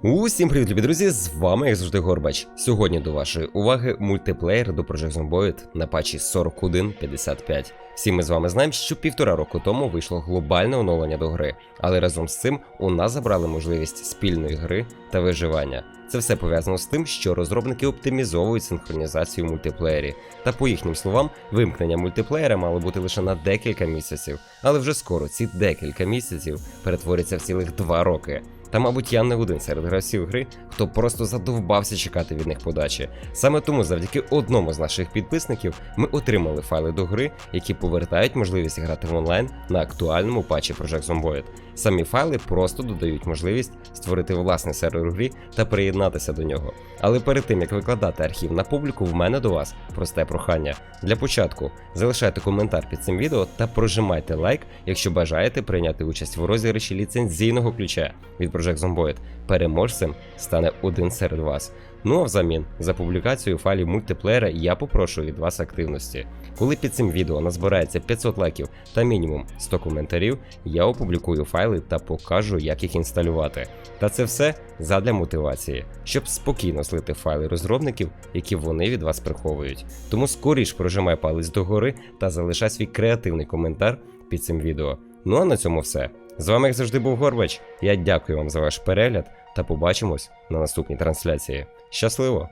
Усім привіт, любі друзі! З вами, як завжди, Горбач. Сьогодні до вашої уваги мультиплеєр до Project Zomboid на патчі 41.55. Всі ми з вами знаємо, що півтора року тому вийшло глобальне оновлення до гри, але разом з цим у нас забрали можливість спільної гри та виживання. Це все пов'язано з тим, що розробники оптимізовують синхронізацію в мультиплеєрі. Та по їхнім словам, вимкнення мультиплеєра мало бути лише на декілька місяців, але вже скоро ці декілька місяців перетворяться в цілих два роки. Та, мабуть, я не один серед гравців гри, хто просто задовбався чекати від них подачі. Саме тому, завдяки одному з наших підписників, ми отримали файли до гри, які повертають можливість грати в онлайн на актуальному патчі Project Zomboid. Самі файли просто додають можливість створити власний сервер у грі та приєднатися до нього. Але перед тим як викладати архів на публіку, в мене до вас просте прохання. Для початку залишайте коментар під цим відео та прожимайте лайк, якщо бажаєте прийняти участь в розіграші ліцензійного ключа від Project Zomboid. Переможцем стане один серед вас. Ну а взамін за публікацію файлів мультиплеєра я попрошу від вас активності. Коли під цим відео назбирається 500 лайків та мінімум 100 коментарів, я опублікую файли та покажу, як їх інсталювати. Та це все задля мотивації, щоб спокійно слити файли розробників, які вони від вас приховують. Тому скоріш прожимай палець догори та залишай свій креативний коментар під цим відео. Ну а на цьому все. З вами, як завжди, був Горбач. Я дякую вам за ваш перегляд та побачимось на наступній трансляції. Щасливо!